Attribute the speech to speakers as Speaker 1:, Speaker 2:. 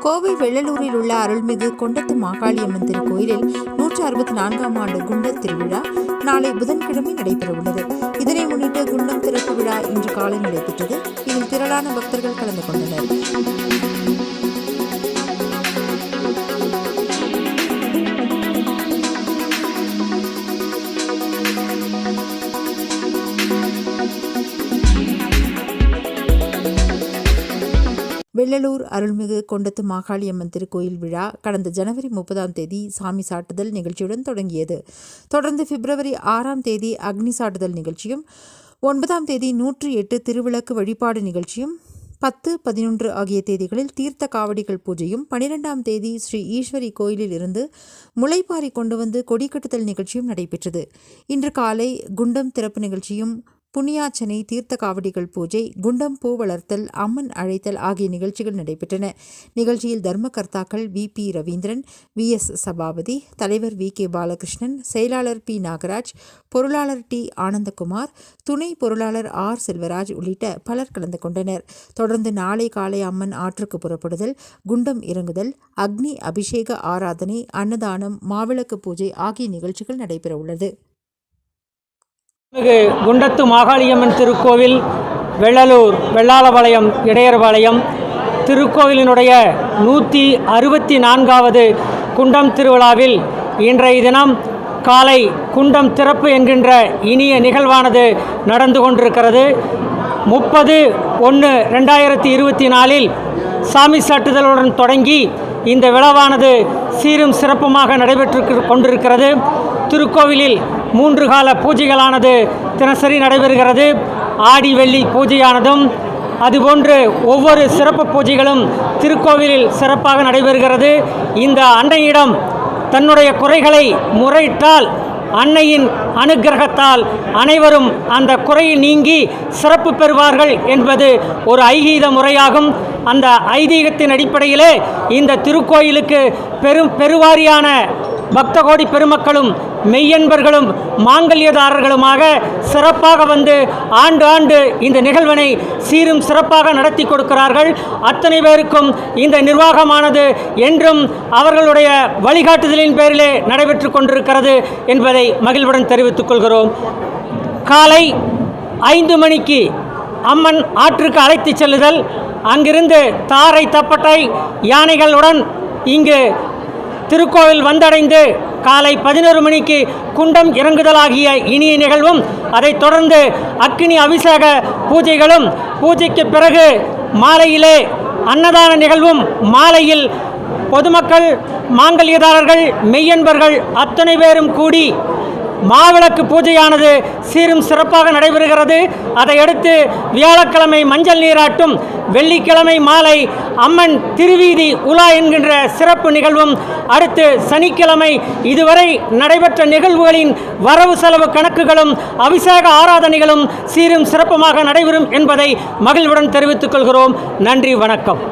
Speaker 1: கோவை வெள்ளலூரில் உள்ள அருள்மிகு கொண்டத்து மாகாளியம்மன் திருக்கோயிலில் நூற்றி அறுபத்தி நான்காம் ஆண்டு குண்டத் திருவிழா நாளை புதன்கிழமை நடைபெறவுள்ளது. இதனை முன்னிட்டு குண்டம் திறப்பு விழா இன்று காலை நடைபெற்றது. இதில் திரளான பக்தர்கள் கலந்து கொண்டனர். வெள்ளலூர் அருள்மிகு கொண்டத்து மாகாளியம்மன் திருக்கோயில் விழா கடந்த ஜனவரி முப்பதாம் தேதி சாமி சாட்டுதல் நிகழ்ச்சியுடன் தொடங்கியது. தொடர்ந்து பிப்ரவரி ஆறாம் தேதி அக்னி சாட்டுதல் நிகழ்ச்சியும் ஒன்பதாம் தேதி நூற்றி எட்டு திருவிளக்கு வழிபாடு நிகழ்ச்சியும் பத்து பதினொன்று ஆகிய தேதிகளில் தீர்த்த காவடிகள் பூஜையும் பனிரெண்டாம் தேதி ஸ்ரீ ஈஸ்வரி கோயிலில் இருந்து முளைப்பாரி கொண்டு வந்து கொடி கட்டுதல் நிகழ்ச்சியும் நடைபெற்றது. இன்று காலை குண்டம் திறப்பு நிகழ்ச்சியும் புண்ணியாச்சனை தீர்த்த காவடிகள் பூஜை குண்டம் பூ வளர்த்தல் அம்மன் அழைத்தல் ஆகிய நிகழ்ச்சிகள் நடைபெற்றன. நிகழ்ச்சியில் தர்மகர்த்தாக்கள் V. P. Ravindran V. S. Sabapathy தலைவர் வி. கே. பாலகிருஷ்ணன் செயலாளர் பி. நாகராஜ் பொருளாளர் டி. ஆனந்தகுமார் துணை பொருளாளர் ஆர். செல்வராஜ் உள்ளிட்ட பலர் கலந்து கொண்டனர். தொடர்ந்து நாளை காலை அம்மன் ஆற்றுக்கு புறப்படுதல் குண்டம் இறங்குதல் அக்னி அபிஷேக ஆராதனை அன்னதானம் மாவிளக்கு பூஜை ஆகிய நிகழ்ச்சிகள் நடைபெறவுள்ளது.
Speaker 2: குண்டத்து மாகாளியம்மன் திருக்கோவில் வெள்ளலூர் வெள்ளாளபாளையம் இடையர்பாளையம் திருக்கோவிலினுடைய நூற்றி அறுபத்தி நான்காவது குண்டம் திருவிழாவில் இன்றைய தினம் காலை குண்டம் திறப்பு என்கின்ற இனிய நிகழ்வானது நடந்து கொண்டிருக்கிறது. முப்பது ஒன்று ரெண்டாயிரத்தி இருபத்தி நாலில் சாமி சாட்டுதலுடன் தொடங்கி இந்த விழாவானது சீரும் சிறப்புமாக நடைபெற்று கொண்டிருக்கிறது. திருக்கோவிலில் மூன்று கால பூஜைகளானது தினசரி நடைபெறுகிறது. ஆடி வெள்ளி பூஜையானதும் அதுபோன்று ஒவ்வொரு சிறப்பு பூஜைகளும் திருக்கோவிலில் சிறப்பாக நடைபெறுகிறது. இந்த அன்னையிடம் தன்னுடைய குறைகளை முறையிட்டால் அன்னையின் அனுக்கிரகத்தால் அனைவரும் அந்த குறையை நீங்கி சிறப்பு பெறுவார்கள் என்பது ஒரு ஐதீக முறையாகும். அந்த ஐதீகத்தின் அடிப்படையிலே இந்த திருக்கோயிலுக்கு பெரும் பெருவாரியான பக்த கோடி பெருமக்களும் மெய்யன்பர்களும் மாங்கல்யதாரர்களுமாக சிறப்பாக வந்து ஆண்டு ஆண்டு இந்த நிகழ்வினை சீரும் சிறப்பாக நடத்தி கொடுக்கிறார்கள். அத்தனை பேருக்கும் இந்த நிர்வாகமானது என்றும் அவர்களுடைய வழிகாட்டுதலின் பேரிலே நடைபெற்று கொண்டிருக்கிறது என்பதை மகிழ்வுடன் தெரிவித்துக் கொள்கிறோம். காலை ஐந்து மணிக்கு அம்மன் ஆற்றுக்கு அழைத்து செல்லுதல். அங்கிருந்து தாரை தப்பட்டை யானைகளுடன் இங்கு திருக்கோவில் வந்தடைந்து காலை பதினோரு மணிக்கு குண்டம் இறங்குதலாகிய இனிய நிகழ்வும் அதைத் தொடர்ந்து அக்கினி அபிஷேக பூஜைகளும் பூஜைக்கு பிறகு மாலையிலே அன்னதான நிகழ்வும் மாலையில் பொதுமக்கள் மாங்கல்யதாரர்கள் மெய்யன்பர்கள் அத்தனை பேரும் கூடி மாவிளக்கு பூஜையானது சீரும் சிறப்பாக நடைபெறுகிறது. அதையடுத்து வியாழக்கிழமை மஞ்சள் நீராட்டும் வெள்ளிக்கிழமை மாலை அம்மன் திருவீதி உலா என்கின்ற சிறப்பு நிகழ்வும் அடுத்து சனிக்கிழமை இதுவரை நடைபெற்ற நிகழ்வுகளின் வரவு செலவு கணக்குகளும் அபிஷேக ஆராதனைகளும் சீரும் சிறப்புமாக நடைபெறும் என்பதை மகிழ்வுடன் தெரிவித்துக் கொள்கிறோம். நன்றி வணக்கம்.